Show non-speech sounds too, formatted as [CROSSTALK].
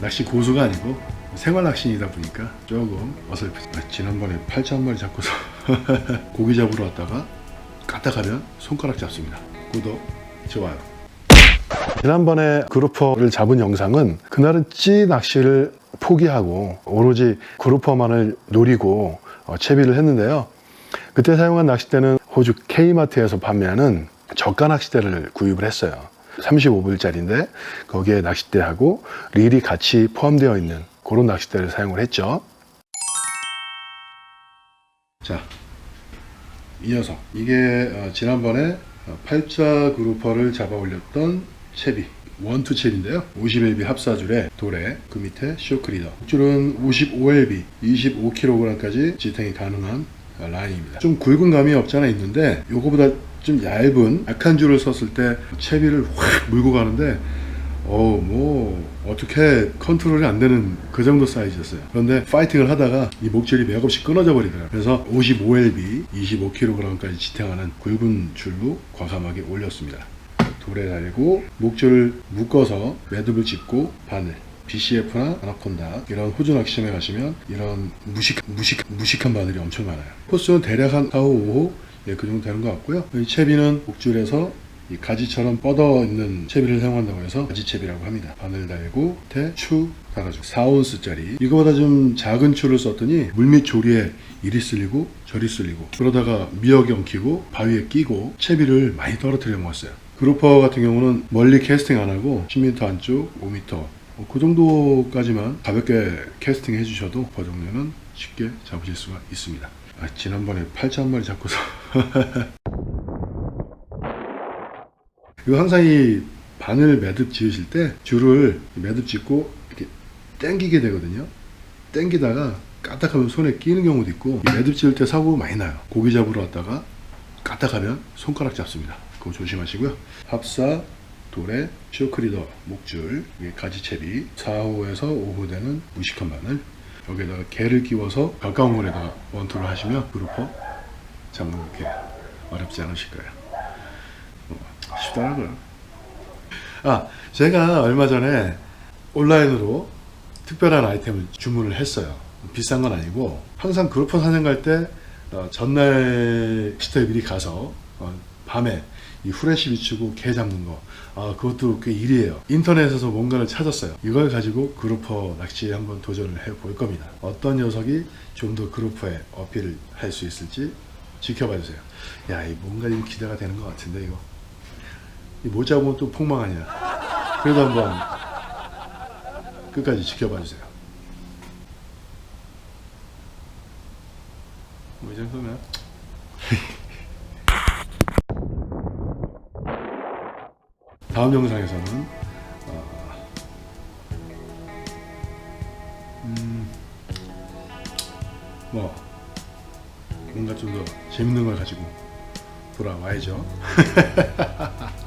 낚시 고수가 아니고 생활 낚시이다 보니까 조금 어설프죠. 아, 지난번에 8천 마리 잡고서 [LAUGHS] 고기 잡으러 왔다가 까딱하면 손가락 잡습니다. 구독, 좋아요. 지난번에 그루퍼를 잡은 영상은 그날은 찌 낚시를 포기하고 오로지 그루퍼만을 노리고 어, 채비를 했는데요. 그때 사용한 낚싯대는 호주 K마트에서 판매하는 저가 낚싯대를 구입을 했어요. 35불짜리인데 거기에 낚싯대하고 릴이 같이 포함되어 있는 그런 낚싯대를 사용을 했죠. 자, 이 녀석. 이게 어, 지난번에 어, 팔자 그루퍼를 잡아 올렸던 채비. 원투 첼인데요. 50LB 합사줄에 돌에 그 밑에 쇼크리더. 줄은 55LB, 25kg까지 지탱이 가능한 어, 라인입니다. 좀 굵은 감이 없잖아 있는데 요거보다 좀 얇은 약한 줄을 썼을 때 채비를 확 물고 가는데 어, 뭐, 어떻게 컨트롤이 안 되는 그 정도 사이즈였어요. 그런데 파이팅을 하다가 이 목줄이 맥없이 끊어져 버리더라고요. 그래서 55LB, 25kg까지 지탱하는 굵은 줄로 과감하게 올렸습니다. 돌에 달고 목줄을 묶어서 매듭을 짓고 바늘. BCF나 아나콘다 이런 호주 낚시점에 가시면 이런 무식 무식 무식한 바늘이 엄청 많아요. 코스는 대략 한 4, 5호 예, 그 정도 되는 것 같고요. 이 채비는 목줄에서 이 가지처럼 뻗어 있는 채비를 사용한다고 해서 가지채비라고 합니다. 바늘 달고 밑에 추 달아주고 4온스짜리 이거보다 좀 작은 추를 썼더니 물밑 조리에 이리 쓸리고 저리 쓸리고 그러다가 미역이 엉키고 바위에 끼고 채비를 많이 떨어뜨려 먹었어요. 그루퍼 같은 경우는 멀리 캐스팅 안 하고 10m 안쪽 5m 어, 그 정도까지만 가볍게 캐스팅 해주셔도 그 정도는 쉽게 잡으실 수가 있습니다. 아, 지난번에 8천 마리 잡고서 [LAUGHS] 이거 항상 이 바늘 매듭 지으실 때 줄을 매듭 짓고 이렇게 당기게 되거든요. 당기다가 까딱하면 손에 끼는 경우도 있고 이 매듭 지을 때 사고 많이 나요. 고기 잡으러 왔다가 까딱하면 손가락 잡습니다. 그거 조심하시고요. 합사 돌에 쇼크리더 목줄 가지채비 4호에서 5호 되는 무식한 바늘 여기에다가 개를 끼워서 가까운 거리에다가 원투를 하시면 그루퍼 그렇게 어렵지 않으실 거예요. 어, 쉽더라고요. 아, 제가 얼마 전에 온라인으로 특별한 아이템을 주문을 했어요. 비싼 건 아니고 항상 그루퍼 사냥 갈때 어, 전날 시터에 미리 가서 어, 밤에 이 후레쉬 비추고 개 잡는 거 아, 그것도 꽤 일이에요. 인터넷에서 뭔가를 찾았어요. 이걸 가지고 그루퍼 낚시에 한번 도전을 해 볼 겁니다. 어떤 녀석이 좀 더 그루퍼에 어필을 할 수 있을지 지켜봐 주세요. 야, 이 뭔가 좀 기대가 되는 것 같은데 이거. 이못 잡으면 또 폭망 아니야. 그래도 한번 끝까지 지켜봐 주세요. 뭐 이 정도면 [LAUGHS] 다음 영상에서는 어, 음, 뭐 뭔가 좀 더 재밌는 걸 가지고 돌아와야죠. [LAUGHS]